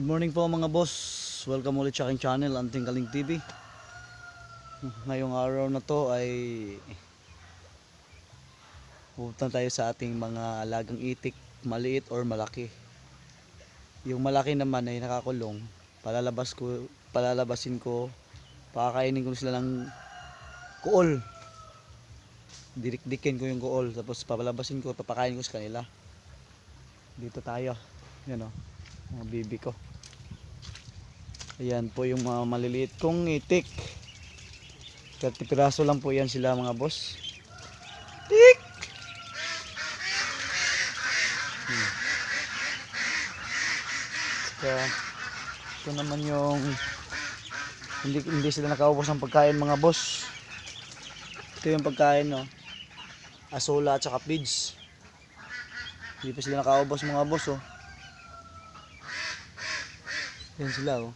Good morning po mga boss. Welcome ulit sa aking channel, Anting Kaling TV. Ngayong araw na to ay pupunta tayo sa ating mga alagang itik, maliit or malaki. Yung malaki naman ay nakakulong. Palalabas ko, palalabasin ko, pakakainin ko sila ng kuol. Dirik-dikin ko yung kuol, tapos papalabasin ko, papakain ko sa kanila. Dito tayo. Yan o, mga bibi ko. Ayan po yung mga maliliit kong itik. 30 piraso lang po yan sila mga boss. Tik! Hmm. Saka, ito naman yung hindi, hindi sila nakaubos ng pagkain mga boss. Ito yung pagkain no. Asola at saka pids. Hindi pa sila nakaubos mga boss oh. Yan sila oh.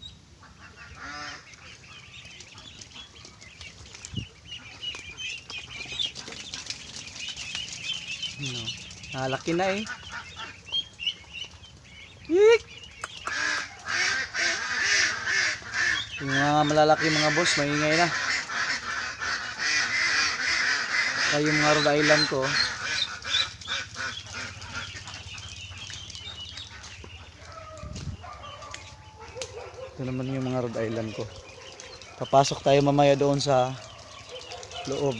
Ano? Nalaki na eh. Yik! Yung mga malalaki mga boss, maingay na. Kaya yung mga Rhode Island ko, ito naman yung mga Rhode Island ko. Papasok tayo mamaya doon sa loob.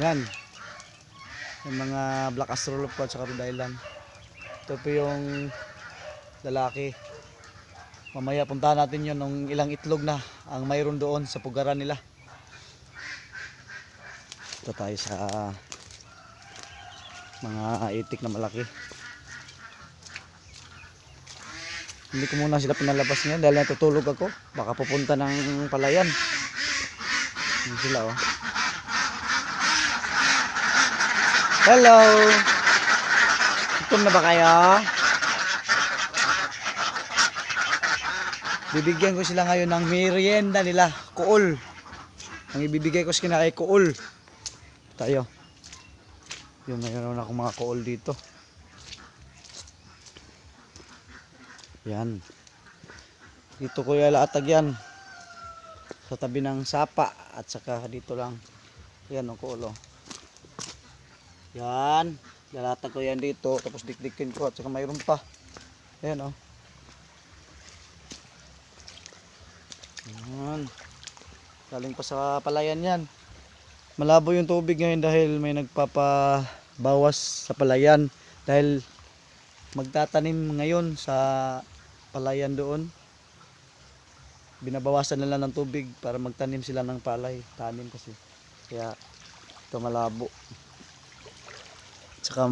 Yan. Yung mga black astrolop ko at saka Rhode Island. Ito po yung lalaki. Mamaya puntahan natin yun ng ilang itlog na ang mayroon doon sa pugaran nila. Ito tayo sa mga itik na malaki. Hindi ko muna sila pinalabas ngayon dahil natutulog ako. Baka pupunta ng palayan. Yan sila oh. Hello! Gutom na ba kayo? Bibigyan ko sila ngayon ng merienda nila, kuol. Ang ibibigay ko sa kanila ay kuol. Tayo. Yung ngayon ako mga kuol dito. Yan. Dito ko ilaatag yan. Sa tabi ng sapa at saka dito lang. Yan ang kuol oh. Yan. Lalatag ko yan dito. Tapos dikdikin ko at saka mayroon pa. Ayan oh. Yan. Galing pa sa palayan yan. Malabo yung tubig ngayon dahil may nagpapabawas sa palayan. Dahil magtatanim ngayon sa palayan doon. Binabawasan nila ng tubig para magtanim sila ng palay. Tanim kasi. Kaya ito malabo. Tsaka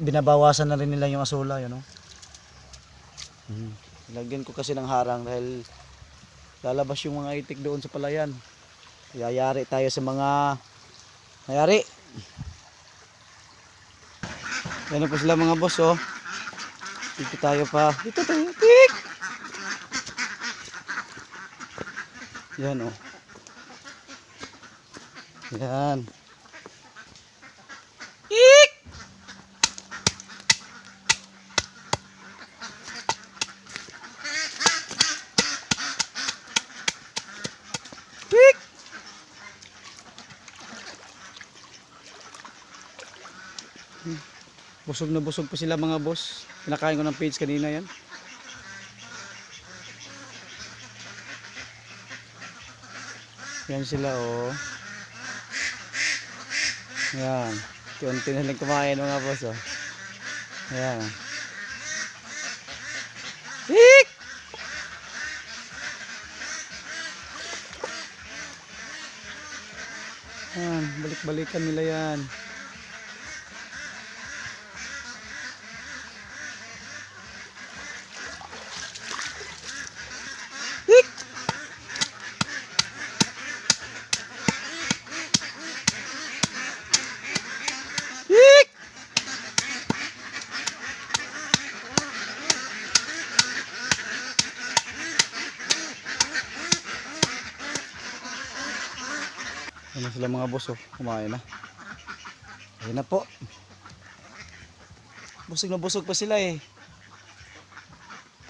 binabawasan na rin nila yung asula, yun, no? Hmm. Lagyan ko kasi ng harang dahil lalabas yung mga itik doon sa palayan. Yayari tayo sa mga Nayari. Yan po sila mga boss, oh. Dito tayo pa. Dito tayo. Tik! Yan, oh. Yan. Ik! Ik! Busog na busog pa sila mga boss. Pinakain ko ng page kanina yan. Yan sila oh. Yan. Kunti na lang kumain mga boss oh. Yan. Ik! Yan, balik-balikan nila yan. Ik! Ik! Ano sila mga boss oh, kumain na. Ayun na po. Busog na busog pa sila eh.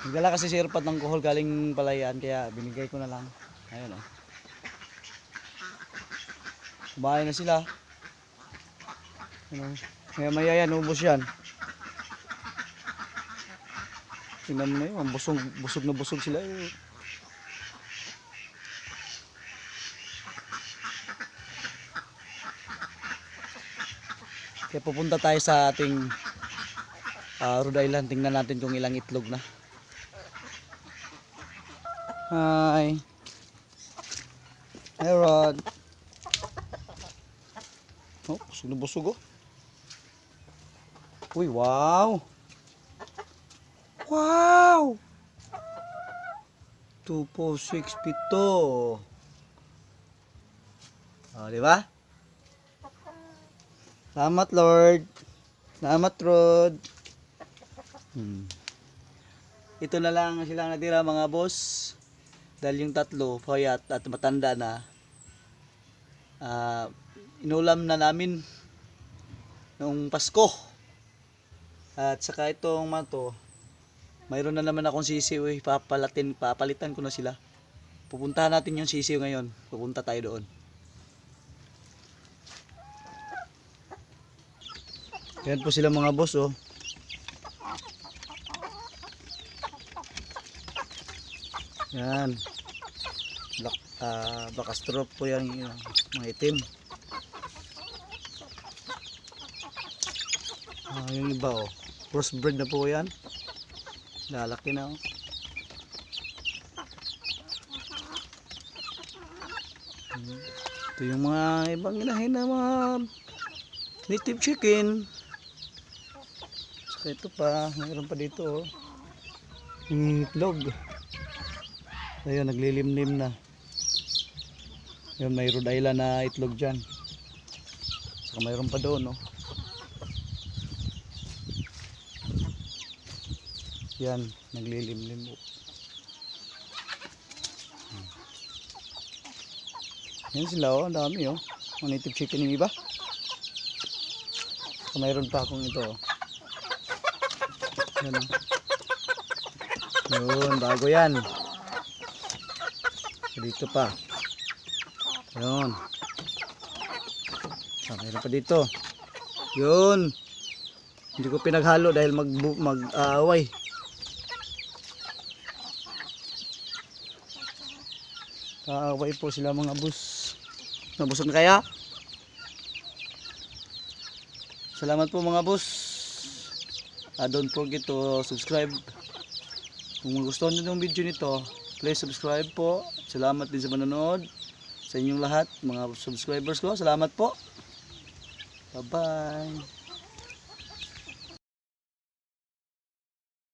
Nagdala kasi si Irpat ng kuhol galing palayan kaya binigay ko na lang. Ayun oh. Kumain na sila. Ano, maya maya yan, ubos yan. Tingnan mo na yun, busog, busog na busog sila eh. Kaya pupunta tayo sa ating ah, Rhode Island. Tingnan natin kung ilang itlog na. Hi. Hi Rod. Oh, busog na oh. Uy, wow. Wow. 2, 4, 6, 7. Oh, di ba? Salamat Lord. Salamat Rod. Hmm. Ito na lang sila natira mga boss. Dahil yung tatlo, payat at matanda na. ah, inulam na namin nung Pasko. At saka itong mato, mayroon na naman akong sisiw eh. Papalatin, papalitan ko na sila. Pupuntahan natin yung sisiw ngayon. Pupunta tayo doon. Yan po sila mga boss oh. Yan. Black, ah black astrop po yan yung mga itim. Ah, yung iba oh. Crossbred na po yan. Lalaki na oh. Hmm. Ito yung mga ibang inahin na mga native chicken. Ito pa, mayroon pa dito oh. Yung itlog. Ayun, naglilimlim na. Yun, may Rhode Island na itlog dyan. Saka mayroon pa doon, no? Yan, naglilimlim. oh. Yan sila, oh. Dami, oh. Mga native chicken yung iba. Saka mayroon pa akong ito, oh. Yan, oh. Yun, bago yan. Dito pa. Yun. Ah, mayroon pa dito. Yun. Hindi ko pinaghalo dahil mag mag-aaway. Kaaway po sila mga bus. Nabusog na kaya? Salamat po mga bus. Ah, don't forget to subscribe. Kung gusto niyo ng video nito, please subscribe po. Salamat din sa manonood. Sa inyong lahat, mga subscribers ko. Salamat po. Bye-bye.